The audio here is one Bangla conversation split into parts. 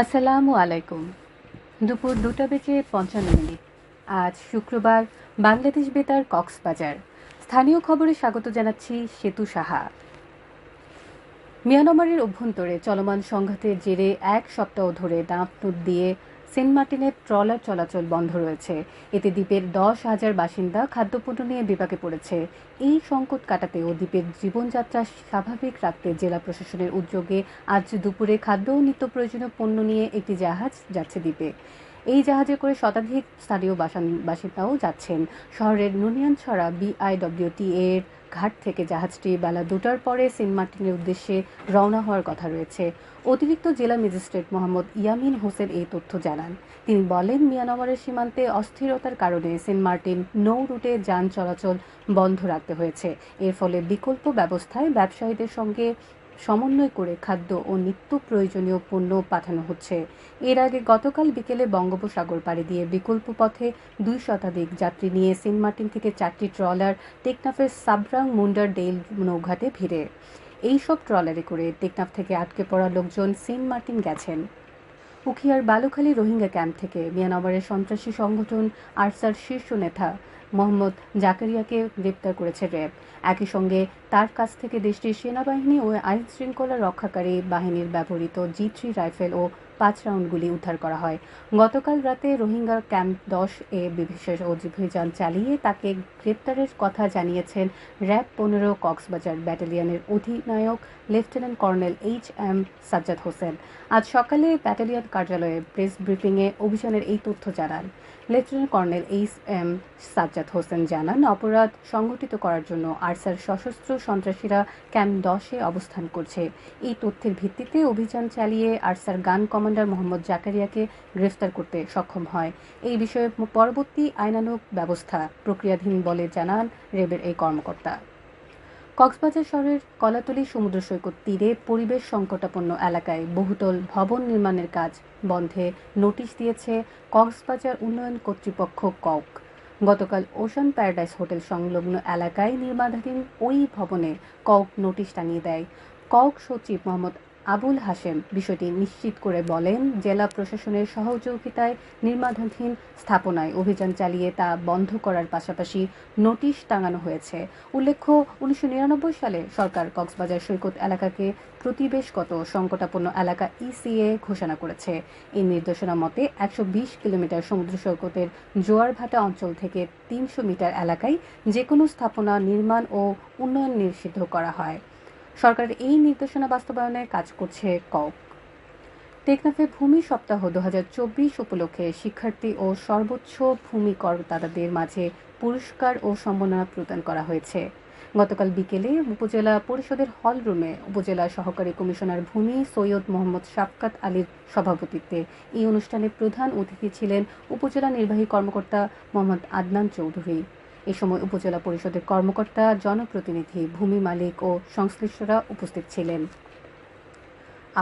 আসসালামু আলাইকুম। দুপুর দুটা বেজে পঞ্চান্ন মিনিট। আজ শুক্রবার বাংলাদেশ বেতার কক্সবাজার। স্থানীয় খবরে স্বাগত জানাচ্ছি সেতু সাহা। মিয়ানমারের অভ্যন্তরে চলমান সংঘাতের জেরে এক সপ্তাহ ধরে দাঁত দিয়ে সেন্ট মার্টিনের ট্রলার চলাচল বন্ধ রয়েছে। এতে দ্বীপের দশ হাজার বাসিন্দা খাদ্যপণ্য নিয়ে বিপাকে পড়েছে। এই সংকট কাটাতেও দ্বীপের জীবনযাত্রা স্বাভাবিক রাখতে জেলা প্রশাসনের উদ্যোগে আজ দুপুরে খাদ্য ও নিত্য প্রয়োজনীয় পণ্য নিয়ে একটি জাহাজ যাচ্ছে দ্বীপে। এই জাহাজে করে শতাধিক স্থানীয় বাসান- বাসিন্দাও যাচ্ছেন। শহরের নুনিয়ানছড়া বিআইডব্লিউটি এর ঘাট থেকে জাহাজটি বেলা দুটার পরে সেন্ট মার্টিনের উদ্দেশ্যে রওনা হওয়ার কথা রয়েছে। অতিরিক্ত জেলা ম্যাজিস্ট্রেট মোহাম্মদ ইয়ামিন হোসেন এই তথ্য জানান। তিনি বলেন, মিয়ানমারের সীমান্তে অস্থিরতার কারণে সেন্ট মার্টিন নৌ রুটে যান চলাচল বন্ধ রাখতে হয়েছে। এর ফলে বিকল্প ব্যবস্থায় ব্যবসায়ীদের সঙ্গে সমন্বয় করে খাদ্য ও নিত্য প্রয়োজনীয় পণ্য পাঠানো হচ্ছে। এর আগে গতকাল বিকেলে বঙ্গোপসাগর পাড়ি দিয়ে বিকল্প পথে দুই শতাধিক যাত্রী নিয়ে সেন্ট মার্টিন থেকে চারটি ট্রলার, টেকনাফের সাবরাং মুন্ডার ডেইল নৌঘাটে ভিড়ে। এইসব ট্রলারে করে টেকনাফ থেকে আটকে পড়া লোকজন সেন্ট মার্টিন গেছেন। উখিয়ার বালুখালী রোহিঙ্গা ক্যাম্প থেকে মিয়ানমারের সন্ত্রাসী সংগঠন আরসার শীর্ষ নেতা মোহাম্মদ জাকারিয়াকে গ্রেপ্তার করেছে র্যাব। একই সঙ্গে তার কাছ থেকে দেশটির সেনাবাহিনী ও আইন শৃঙ্খলা রক্ষাকারী বাহিনীর ব্যবহৃত জি থ্রি রাইফেল ও পাঁচ রাউন্ড গুলি উদ্ধার করা হয়। গতকাল রাতে রোহিঙ্গা ক্যাম্প দশ এ বিশেষ অভিযান চালিয়ে তাকে গ্রেপ্তারের কথা জানিয়েছেন র্যাব পনেরো কক্সবাজার ব্যাটালিয়নের অধিনায়ক lieutenant colonel H M Sajjad Hossain. আজ সকালে ব্যাটালিয়ন কার্যালয়ে প্রেস ব্রিফিংয়ে অভিযানের এই তথ্য জানান। Lieutenant colonel H M Sajjad Hossain জানান, অপরাধ সংগঠিত করার জন্য আরসার সশস্ত্র সন্ত্রাসীরা ক্যাম্প দশে অবস্থান করছে। এই তথ্যের ভিত্তিতে অভিযান চালিয়ে আরসার গান কমান্ডার মোহাম্মদ জাকারিয়াকে গ্রেফতার করতে সক্ষম হয়। এই বিষয়ে পরবর্তী আইনানুগ ব্যবস্থা প্রক্রিয়াধীন বলে জানান রেবের এই কর্মকর্তা। কক্সবাজার শহরের কলাতলি সমুদ্র সৈকত তীরে পরিবেশ সংকটাপন্ন এলাকায় বহুতল ভবন নির্মাণের কাজ বন্ধে নোটিশ দিয়েছে কক্সবাজার উন্নয়ন কর্তৃপক্ষ কক। গতকাল ওশান প্যারাডাইস হোটেল সংলগ্ন এলাকায় নির্মাণাধীন ওই ভবনে কক নোটিশ টানিয়ে দেয়। কক সচিব মোহাম্মদ আবুল হাশেম বিষয়টি নিশ্চিত করে বলেন, জেলা প্রশাসনের সহযোগিতায় নির্মাণাধীন স্থাপনায় অভিযান চালিয়ে তা বন্ধ করার পাশাপাশি নোটিশ টাঙানো হয়েছে। উল্লেখ্য, উনিশশো নিরানব্বই সালে সরকার কক্সবাজার সৈকত এলাকাকে প্রতিবেশগত সংকটাপন্ন এলাকা ইসিএ ঘোষণা করেছে। এই নির্দেশনা মতে, একশো বিশ কিলোমিটার সমুদ্র সৈকতের জোয়ারভাটা অঞ্চল থেকে তিনশো মিটার এলাকায় যে কোনো স্থাপনা নির্মাণ ও উন্নয়ন নিষিদ্ধ করা হয়। সরকারের এই নির্দেশনা বাস্তবায়নে কাজ করছে কক। টেকনাফে ভূমি সপ্তাহ দুহাজার চব্বিশ উপলক্ষে শিক্ষার্থী ও সর্বোচ্চ ভূমি করদাতাদের মাঝে পুরস্কার ও সম্মাননা প্রদান করা হয়েছে। গতকাল বিকেলে উপজেলা পরিষদের হল রুমে উপজেলা সহকারী কমিশনার ভূমি সৈয়দ মোহাম্মদ শাফকাত আলীর সভাপতিত্বে এই অনুষ্ঠানে প্রধান অতিথি ছিলেন উপজেলা নির্বাহী কর্মকর্তা মোহাম্মদ আদনান চৌধুরী। এ সময় উপজেলা পরিষদের কর্মকর্তা জনপ্রতিনিধি ভূমি মালিক ও সংশ্লিষ্টরা উপস্থিত ছিলেন।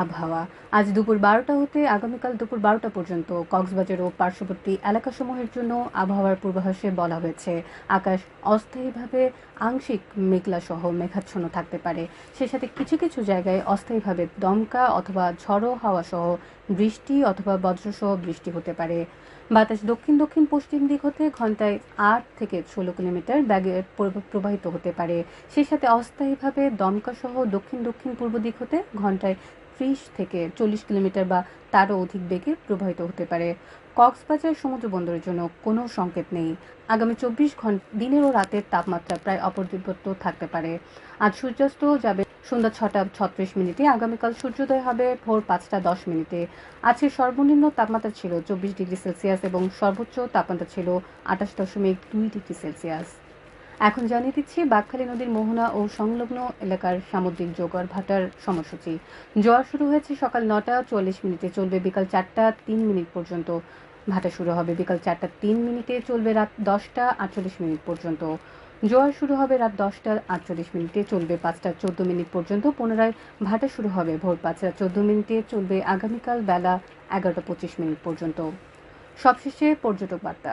আবহাওয়া। আজ দুপুর বারোটা হতে আগামীকাল দুপুর বারোটা পর্যন্ত কক্সবাজার ও পার্শ্ববর্তী এলাকাসমূহের জন্য আবহাওয়ার পূর্বাভাসে বলা হয়েছে, আকাশ অস্থায়ীভাবে আংশিক মেঘলা সহ মেঘাচ্ছন্ন থাকতে পারে। সে সাথে কিছু কিছু জায়গায় অস্থায়ীভাবে দমকা অথবা ঝড়ো হাওয়া সহ বৃষ্টি অথবা বজ্রসহ বৃষ্টি হতে পারে। বাতাস দক্ষিণ দক্ষিণ পশ্চিম দিক হতে ঘন্টায় আট থেকে ষোলো কিলোমিটার ব্যাগে প্রবাহিত হতে পারে। সেই সাথে অস্থায়ীভাবে দমকা সহ দক্ষিণ দক্ষিণ পূর্ব দিক হতে ঘন্টায় ত্রিশ থেকে চল্লিশ কিলোমিটার বা তারও অধিক বেগে প্রবাহিত হতে পারে। কক্সবাজার সমুদ্র বন্দরের জন্য কোনো সংকেত নেই। আগামী চব্বিশ ঘণ্টা দিনের ও রাতের তাপমাত্রা প্রায় অপরিবর্তিত থাকতে পারে। আজ সূর্যাস্ত যাবে সন্ধ্যা ছটা ছত্রিশ মিনিটে, আগামীকাল সূর্যোদয় হবে ভোর পাঁচটা দশ মিনিটে। আজকে সর্বনিম্ন তাপমাত্রা ছিল চব্বিশ ডিগ্রি সেলসিয়াস এবং সর্বোচ্চ তাপমাত্রা ছিল আঠাশ দশমিক দুই ডিগ্রি সেলসিয়াস। এখন জানিয়ে দিচ্ছি, বাঘখালী নদীর মোহনা ও সংলগ্ন এলাকার সামুদ্রিক জোগাড় ভাটার সময়সূচি। জোয়ার শুরু হয়েছে সকাল নটা চুয়াল্লিশ মিনিটে, চলবে বিকাল চারটা তিন মিনিট পর্যন্ত। ভাটা শুরু হবে বিকাল চারটা তিন মিনিটে, চলবে রাত দশটা আটচল্লিশ মিনিট পর্যন্ত। জোয়ার শুরু হবে রাত দশটা আটচল্লিশ মিনিটে, চলবে পাঁচটা চোদ্দ মিনিট পর্যন্ত। পুনরায় ভাটা শুরু হবে ভোর পাঁচটা চোদ্দ মিনিটে, চলবে আগামীকাল বেলা এগারোটা পঁচিশ মিনিট পর্যন্ত। সবশেষে পর্যটক বার্তা।